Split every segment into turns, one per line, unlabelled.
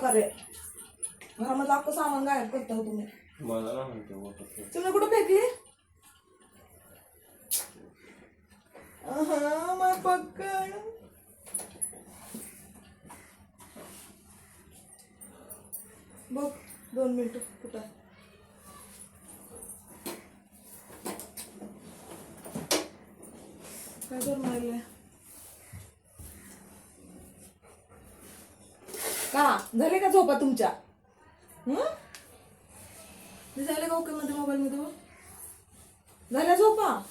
कलाकार आहे घरामध्ये अख्खं सामान गायब करता हो तुम्ही
मला ना म्हणते.
तुम्ही कुठं फेकली अहं, my पक्कड. बघ दोन मिनिट कुठं आहे? काय करून राहिले का झाले का झोपा तुमच्या हं? झाले का ओके मध्ये मोबाईल मध्ये झाल्या झोपा?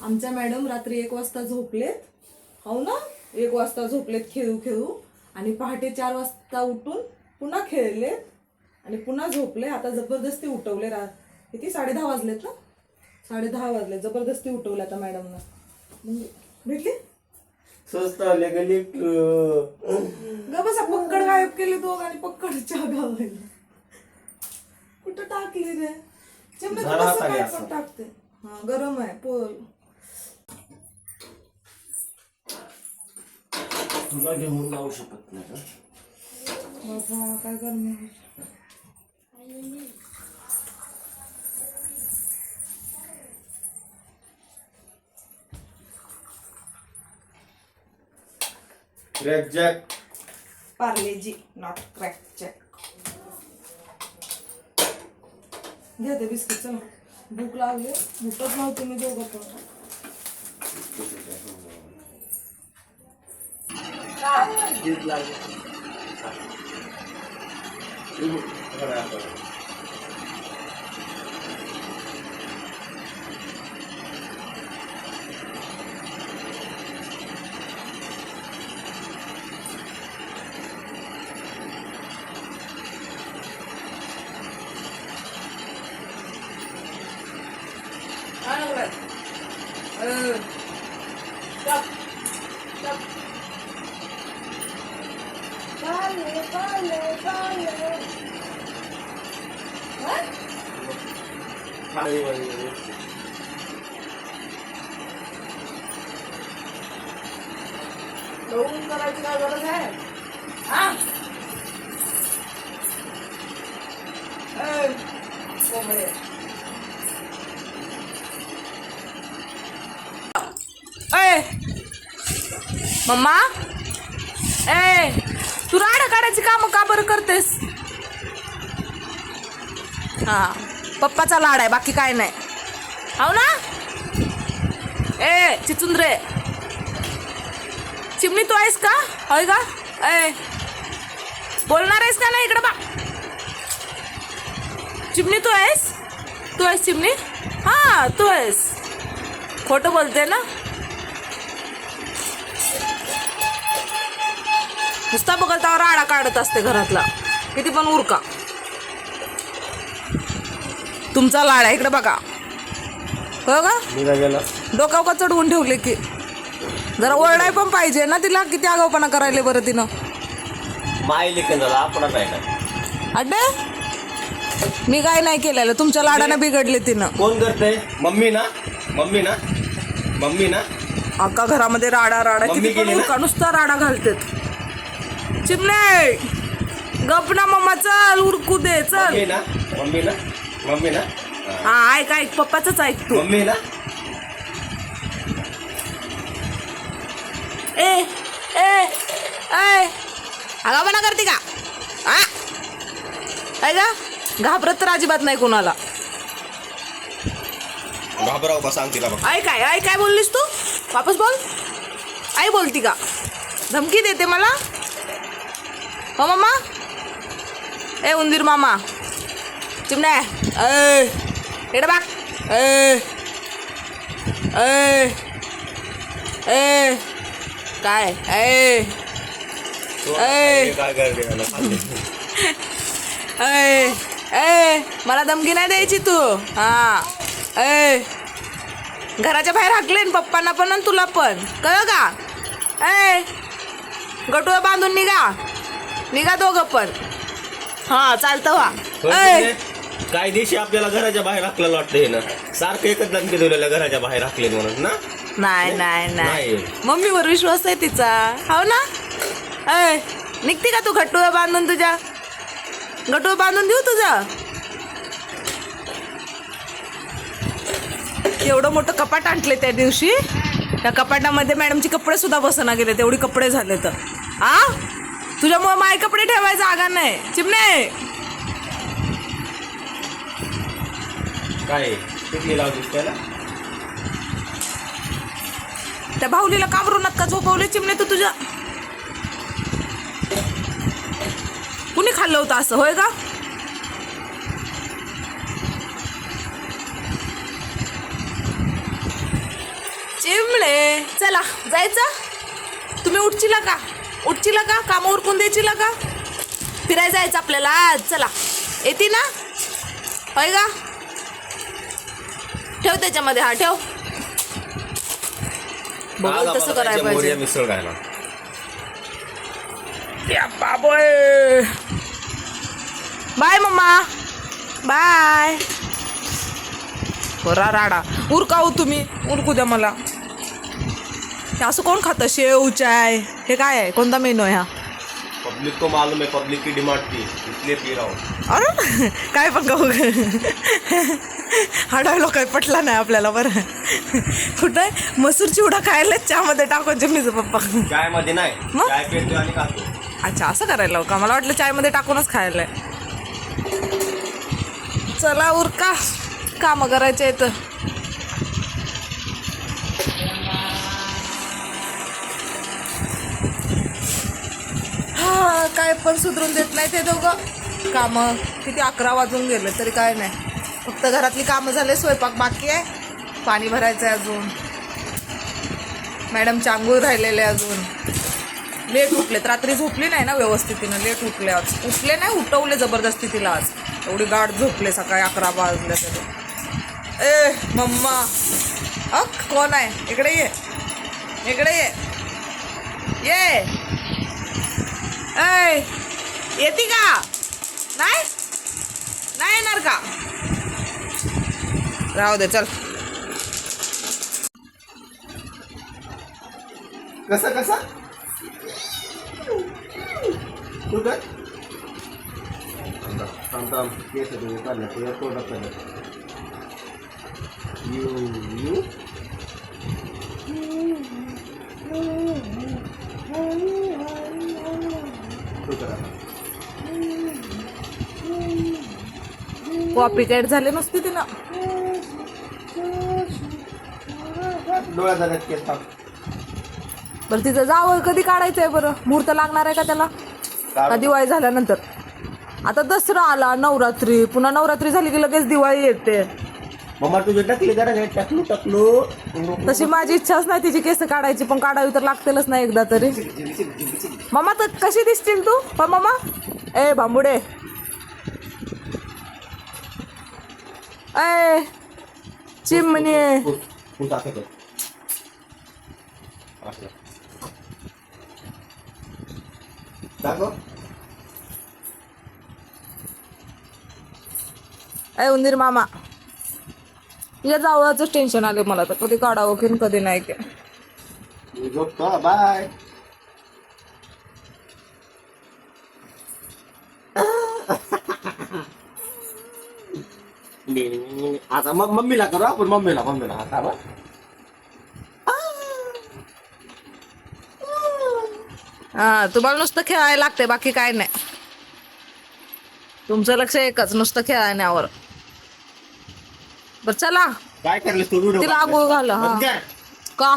आमच्या मॅडम रात्री एक वाजता झोपलेत. हो ना? एक वाजता झोपलेत खेळू खेळू. आणि पहाटे चार वाजता उठून पुन्हा खेळलेत. आणि पुन्हा झोपले. आता जबरदस्ती उठवले रा किती? साडे दहा वाजलेत ना? साडे दहा वाजले जबरदस्ती उठवले आता मॅडमनं. म्हणजे- भेटली?
स्वस्त आले गली
ग बसा पक्कड गायब केले दोघ आणि पक्कडच्या गावाला कुठं टाकली रे? कसं काय टाकते. हा गरम आहे पोल
तुला घेऊन जाऊ शकत नाही का?
बाबा काय गरमी
crack jack
Parle G not crack check घ्या ते बिस्किट चला भूक लागली भूकच नव्हती मी दोघं पण काय करायची काय गरज आहे? हा. ए मम्मा. ए तू राडा काढायची कामं का बरं करतेस? हा. पप्पाचा लाड आहे बाकी काय नाही. हो ना? ए चिचुंद्रे. चिमणी तू आहेस का? होय का ए बोलणार आहेस का नाही इकडे बा? चिमणी तू आहेस? तू आहेस चिमणी? हा तू आहेस. खोटं बोलते ना? नुसता बघलतावर राडा काढत असते घरातला. किती पण उरका. तुमचा लाड इकडे बघा. हो का? डोकाव का चढवून ठेवले की? जरा ओरडाय पण पाहिजे ना तिला किती आगाऊपणा करायले बरं तिनं. अड्डे? मी काय नाही केलेलं तुमच्या लाडानं बिघडले तिनं.
कोण करते मम्मी ना? मम्मी ना? मम्मी ना?
अक्का घरामध्ये राडा राडा.
मम्मी
किती पण
गेली ना?
उरका नुसता राडा घालतेत. चिमणे! गप ना मम्मा चल उरकू दे चल.
मम्मी ना? मम्मी ना? मम्मी ना हा.
ऐक ऐक पप्पाच ऐक तू.
मम्मी ना
ए ए. ए आगापणा करते का? आ? काय का घाबरत तर अजिबात नाही कोणाला.
घाबराव का सांग तिला बघ.
आई काय आई काय बोललीस तू? वापस बोल. आई बोलती का? धमकी देते मला. हो मामा. ए उंदीर मामा. चिमण्या ए इकडे बाग ए ए ए काय
याला? खाल्ले.
ए ए मला धमकी नाही द्यायची तू हा ए घराच्या बाहेर हाकलेन पप्पांना पण आणि तुला पण. कळ का? ए गटुळं बांधून निघा. निघा दोघं पण. हा चालतं
पण काय दिवशी आपल्याला घराच्या बाहेर हाकलेलं वाटतं हे ना? सारखं एकच धमकी दिलेल्या घराच्या बाहेर हाकले म्हणून ना?
नाही नाही नाही.
नाही.
मम्मीवर विश्वास आहे तिचा. हो ना? ए निघते का तू घट्टू बांधून तुझ्या? घट्टू बांधून देऊ तुझं? एवढं मोठं कपाट आणले त्या दिवशी. त्या कपाटामध्ये मॅडमचे कपडे सुद्धा बसना गेले तेवढे कपडे झाले तर. आ? तुझ्यामुळे माय कपडे ठेवायचा आगा नाही. चिमणे!
काय किती लावलीस त्याला?
त्या भाऊलीला काबरू नका झोपवले चिमणे तू तुझ्या कुणी खाल्लं होतं असं होय का? चिमणे चला जायचं? तुम्ही उठचिला का? उठचिला का? काम उरकून द्यायचिला का? फिरायला जायचं आपल्याला आज चला. येते ना? होय का? ठेव त्याच्यामध्ये हा ठेव. बघू तसं करायला पाहिजे.
मिसळ खायला
या बाबोय. Bye mamma. बाय. बरा राडा. उरका हो तुम्ही. उरकू द्या मला. हे असं कोण खातं? शेव चाय. हे काय आहे? कोणता मेनू आहे हा?
पब्लिक को मालूम है पब्लिक की डिमांड थी इसलिए पी रहा हूँ
अरे काय पण खाऊ हा डायलॉग काय पटला नाही आपल्याला बरं. कुठं? आहे मसूर चिवडा खायला चहामध्ये टाकून चिमणीचं पप्पा.
चायमध्ये नाही.
मग?
चाय पेतो आणि खातो.
अच्छा असं करायला का? मला वाटलं चायमध्ये टाकूनच खायला चला उरका. कामं करायचे आहेत. हा काय पण सुधरून देत नाही ते दोघं. कामं किती अकरा वाजून गेले तरी काय नाही. फक्त घरातली कामं झाले स्वयंपाक बाकी आहे. पाणी भरायचं आहे अजून. मॅडम चांगूळ राहिलेले अजून. लेट उठलेत रात्री झोपली नाही ना व्यवस्थित तिनं लेट उठले आज. उठले नाही उठवले जबरदस्ती तिला आज. एवढी गाठ झोपले सकाळी अकरा वाजले तरी. ए मम्मा. अक कोण आहे? इकडे ये. इकडे ये. ये. ऐ येते का? नाही? नाही येणार का? राहू दे चल.
कसं कसं? कुठं? थांब थांब केस तुझे काढले तुझ्या तोंडात काढले यू यू? तू करा
कॉपी कॅट झाले नसते तिनं.
झाल्यात केस
बरं तिचं जावं कधी काढायचंय बरं मुहूर्त लागणार आहे का त्याला का दिवाळी झाल्यानंतर आता दसरा आला नवरात्री पुन्हा नवरात्री झाली की लगेच दिवाळी येते
मम्मा तुझे टाकली जरा हे टाकलो टाकलो
तशी माझी इच्छाच नाही तिची केस काढायची पण काढावी तर लागतेलच ना एकदा तरी मामा तर कशी दिसतील तू पण मामा ए बांबुडे ए चिमणी
तू टाकत दाखव.
ए उंदीर मामा. या जावळाच टेन्शन आले मला तर. कधी काढावं की कधी नाही
मी झोपतो. बाय. आता मग मम्मीला करू आपण. मम्मीला मम्मीला. आता
हा तुम्हाला नुसतं खेळायला लागते बाकी काय नाही. तुमचं लक्ष एकच नुसतं खेळण्यावर. बर चला.
काय तू? व्हिडिओ
तिला आंघोळ घाला, हा. का?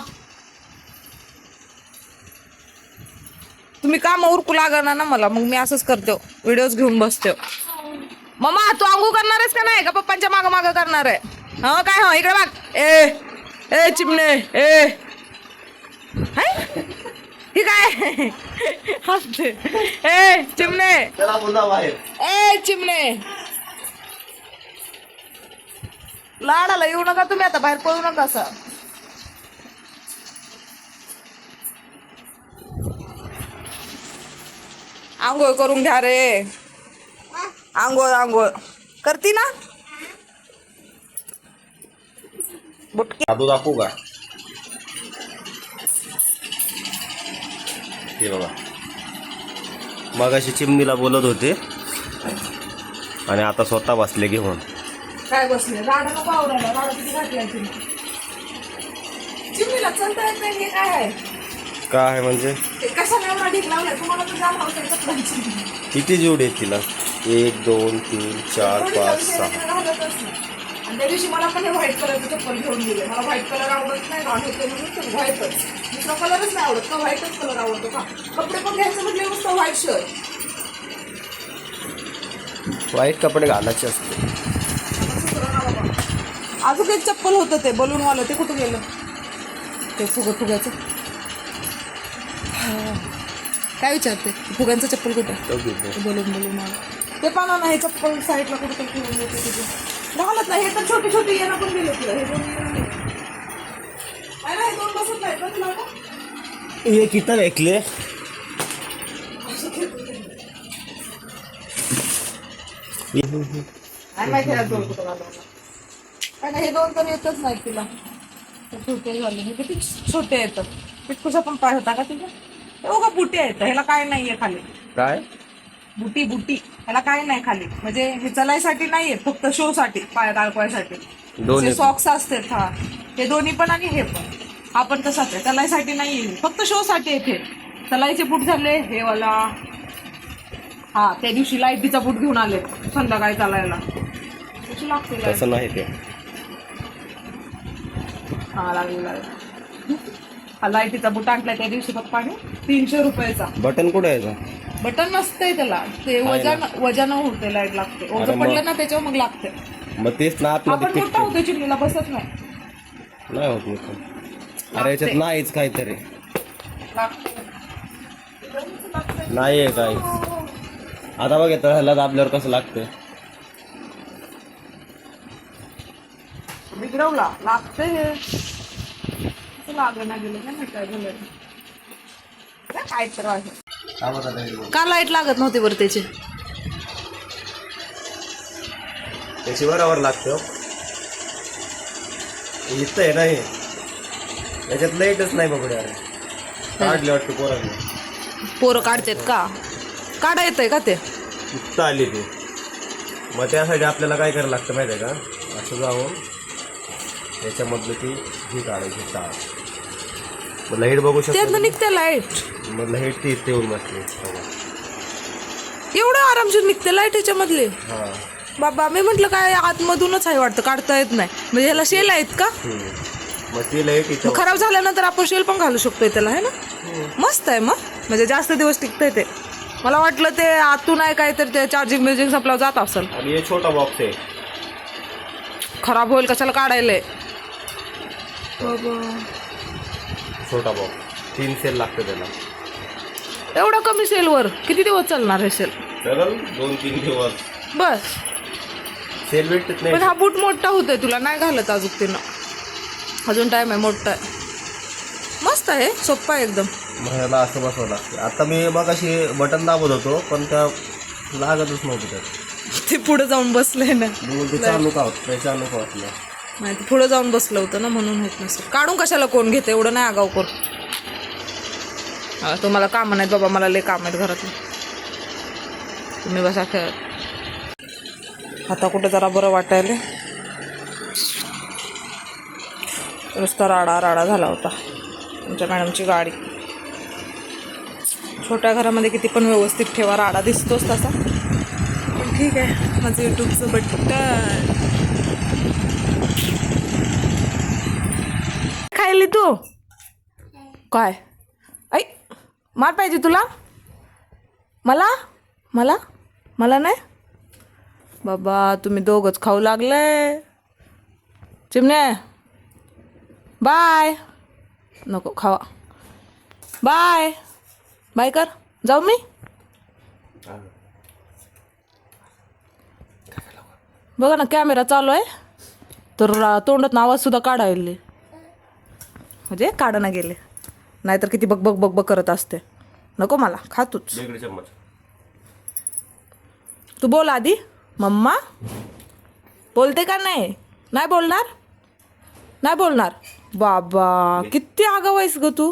तुम्ही काम उरकू लागणार ना मला मग मी असंच करते. व्हिडिओज घेऊन बसते. मम्मा तू आंघोळ करणार आहेस का नाही? का पप्पांच्या मागं मागं करणार आहे? हा काय हा? इकडे माग ए ए चिमणे ए? ही काय हसते. ए चिमणे.
बाहेर.
ए चिमणे. लाडाला येऊ नका तुम्ही आता बाहेर पळू नका असं. आंघोळ करून घ्या रे. आंघोळ आंघोळ. करती ना? बुटकी
दादू दाखवू का? हे बघा. मगाशी चिमणीला बोलत होते. आणि आता स्वतः बसले घेऊन.
काय बसले? राडा नको आवरायला राडा किती घातलाय तुम्ही चिमणीला चलता येत नाही हे काय? आहे
काय आहे म्हणजे?
ते कशाला एवढा ढीक लावलाय? तुम्हाला तर कपड्यांची.
किती जीव आहेत तिला एक दोन तीन चार पाच सहा.
तिला घालतच नाही. आणि त्या दिवशी मला पण हे व्हाईट कलरचं चप्पल घेऊन दिले मला व्हाईट कलर आवडत नाही घाण होते म्हणून ते व्हाईटच दुसरा कलरच नाही आवडत का व्हाईटच कलर आवडतो. का कपडे पण घ्यायचं म्हटलं नुसतं व्हाईट शर्ट
वाईट कपडे घालायचे असते.
अजून एक चप्पल होतं ते बलूनवालं ते कुठं गेलं? ते फुग फुग्याचं. काय विचारते? फुग्यांचं चप्पल कुठं? बलून बलून ते पाना नाही चप्पल साईडला कुठं तरी ठेवून देते तिथे घालत नाही हे तर छोटी छोटी येणं पण गेले तुला हे दोन येणं गेले. आहे ना, हे दोन बसत तुला?
हे किती ऐकले
काय माहिती आहे दोन कुठं नाही, हे दोन तर येतच नाही तिला. छोटे झाले हे किती छोटे येतात. पिटकुसा पण पाय होता का तिला हे बघा बुटी आहेत ह्याला काय नाहीये खाली.
काय?
बुटी बुटी. ह्याला काय नाही खाली. म्हणजे हे चलायसाठी नाहीये फक्त शो साठी पायात अडकवायसाठी
दोन्ही
सॉक्स असतात हा. हे दोन्ही पण आणि हे पण. हा पण तसाच आहे. चलायसाठी नाहीये. फक्त शो साठी हे चलायचे बूट झाले हे वाला. हा त्या दिवशी लाईटीचा बूट घेऊन आले संध्याकाळी चालायला. कशी लागते
नाही ते.
हा लागली लागली हा लाईटीचा बूट आणलाय त्या दिवशी पप्पाने तीनशे रुपयाचा.
बटन कुठे आहे याचं?
बटन नसतंय त्याला. ते वजन वजन होते लाइट लागते ओझं. पडलं ना त्याच्यावर मग लागते
मग तेच ना आतमध्ये
आपण मोठा होतो चिमणीला बसत नाही.
नाही होत अरे याच्यात नाहीच काहीतरी.
लागते
नाही आहे काही. आता बघ येतं ह्याला दाबल्यावर कसं लागतंय.
बिघडवला. लागते हे. लागणं गेलं काय माहीत काय झालं काय आहे का लाइट लागत नव्हती बरं त्याची?
त्याची बरोबर लागते हो. इथं आहे ना हे. याच्यात लाईटच नाही बघड्या काढले वाटतं पोरांनी.
पोरं काढतात का? काढा येतंय का ते?
इथं आली ती. मग त्यासाठी आपल्याला काय करायला लागतं माहिती आहे का? असं जाऊन त्याच्यामधलं ती ही काढायची तार मग लाइट बघू शकतो
त्यातनं निघते लाइट.
मग लाइट ती इथे येऊन बसली.
एवढं आरामशीर निघते लाइट याच्यामधले
हा.
बाबा मी म्हटलं काय आतमधूनच आहे वाटतं काढता येत नाही. म्हणजे ह्याला शेल आहेत का?
हम्म. मग ती लाइट इथं
मग खराब झाल्यानंतर आपण शेल पण घालू शकतोय त्याला है ना? मस्त आहे मग. म्हणजे जास्त दिवस टिकतंय ते. मला वाटलं ते आतून आहे काय तर ते चार्जिंग म्युझिक संपल्यावर जात असेल.
आणि हे छोटा बॉक्स आहे.
खराब होईल कशाला काढायला?
छोटा बॉक्स तीन सेल लागतं त्याला.
एवढा कमी सेलवर किती दिवस चालणार हे सेल?
चल दोन तीन दिवस.
बस.
सेल भेटत
पण
नाही
हा बूट मोठा होतोय तुला नाही घालत अजून तिनं. अजून टाइम आहे मोठा आहे. मस्त आहे सोप्पा आहे एकदम.
मला असं बसवावं लागतं. आता मी मग अशी बटन दाबत होतो पण त्या लागतच नव्हतं त्यात.
ते पुढे जाऊन बसलंय ना.
ते चालू का होत नाही चालू का होत नाही.
नाही पुढं जाऊन बसलं होतं ना म्हणून होत नसेल. काढून कशाला कोण घेते? एवढं नाही आगाव कोण? तुम्हाला कामं नाहीत बाबा मला लय काम आहेत घरातलं. तुम्ही बसा खेळत. आता कुठं जरा बरं वाटायला. रस्ता राडा राडा झाला होता. तुमच्या मॅडमची गाडी. छोट्या घरामध्ये किती पण व्यवस्थित ठेवा राडा दिसतोच तसा. पण ठीक आहे. माझं यूट्यूबचं बटन. खायली तू? काय? ऐ मार पाहिजे तुला? मला? मला? मला नाही? बाबा तुम्ही दोघंच खाऊ लागले. चिमणे. बाय. नको खावा. बाय. बाय कर. जाऊ मी? बघा ना कॅमेरा चालू आहे. तर तोंडात आवाज सुद्धा काढायले. म्हणजे काढणं गेले. नाहीतर किती बक बक बक बक करत असते. नको मला खा तूच.
वेगळे चम्मच.
तू बोल आधी. मम्मा. बोलते का नाही? नाही बोलणार? नाही बोलणार. बाबा किती आगाव आहेस ग तू.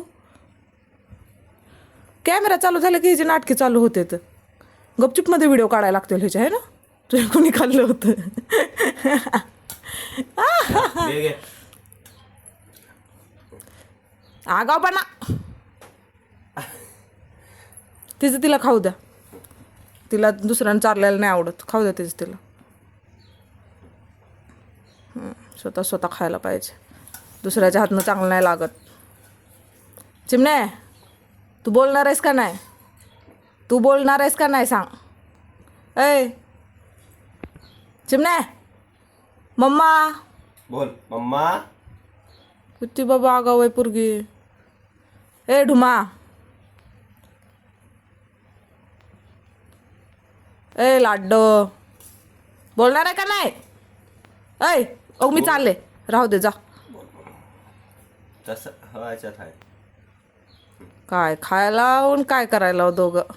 कॅमेरा चालू झाला की हिची नाटके चालू होते तर. गपचूपमध्ये व्हिडिओ काढायला लागतील ह्याच्या आहे ना? तुझ्या कोणी खाल्लं होतं. आगावपणा तिचं तिला खाऊ द्या. तिला दुसऱ्यानं चारलेलं नाही आवडत. खाऊ द्या तिचं तिला. स्वतः स्वतः खायला पाहिजे. दुसऱ्याच्या हातनं चांगलं नाही लागत. चिमणे तू बोलणार आहेस का नाही? तू बोलणार आहेस का नाही सांग. ऐ चिमणे मम्मा.
बोल मम्मा.
किती बाबा आगाव आहे पोरगी. ए ढुमा. ए लाड्ड. बोलणार आहे का नाही? ऐ अहो मी चालले. राहू दे जा.
तसं हा
काय खायला काय करायला दोघं?